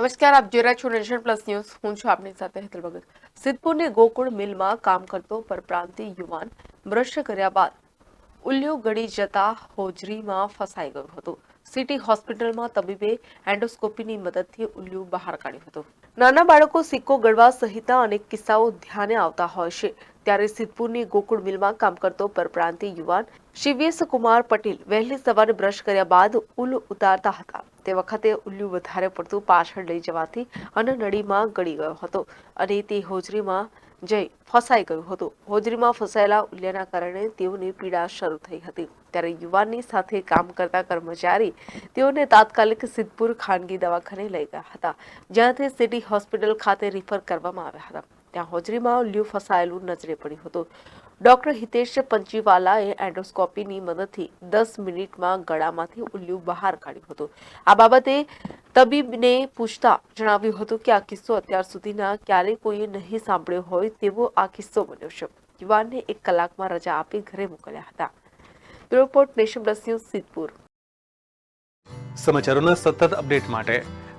નમસ્કાર, આપ જોઈ રહ્યા છો નેશન પ્લસ ન્યૂઝ. હું છું આપની સાથે હેતલ ભગત. સિદ્ધપુરની ગોકુળ મિલમાં કામ કરતો પરપ્રાંતિ યુવાન ભ્રષ્ટ કર્યા બાદ ઉલ્લુ ગળી જતા હોજરીમાં ફસાઈ ગયો હતો. સિટી હોસ્પિટલમાં તબીબે એન્ડોસ્કોપીની મદદથી ઉલ્લુ બહાર કાઢ્યું હતું. નાના બાળકો સિક્કો ગળવા સહિતના અનેક કિસ્સાઓ ધ્યાને આવતા હોય છે. ત્યારે સિદ્ધપુરની ગોકુળ મિલમાં કામ કરતો પરપ્રાંતિ યુવાન શિવેશ કુમાર પટેલ વહેલી સવારે બ્રશ કર્યા બાદ ઉલ્લુ ઉતારતા હતા. તે વખતે ઉલ્લુ વધારે પડતું પાછળ લઈ જવાથી અને નળીમાં ગળી ગયો હતો અને તે હોજરીમાં જઈ ફસાઈ ગયું હતું. હોજરીમાં ફસાયેલા ઉલ્યાના કારણે તેઓને પીડા શરૂ થઈ હતી. ત્યારે યુવાનની સાથે કામ કરતા કર્મચારી તેઓને તાત્કાલિક સિદ્ધપુર ખાનગી દવાખાને લઈ ગયા હતા, જ્યાંથી સિટી હોસ્પિટલ ખાતે રિફર કરવામાં આવ્યા હતા. ત્યાં હોજરીમાં લ્યુ ફસાયેલું નજરે પડ્યું હતું. ડોક્ટર હિતેશ પંચીવાલાએ એન્ડોસ્કોપીની મદદથી દસ મિનિટમાં ગળામાંથી ઉલ્યુ બહાર કાઢ્યું હતું. આ બાબતે તબીબને પૂછતા જણાવ્યું હતું કે આ કિસ્સો અત્યાર સુધીના ક્યારેય કોઈએ નહીં સાંભળ્યો હોય તેવો આ કિસ્સો બન્યો છે. યુવાનને એક કલાકમાં રજા આપી ઘરે મોકલ્યા હતા. Report nation plus Siddhpur. સમાચારોના સતત અપડેટ માટે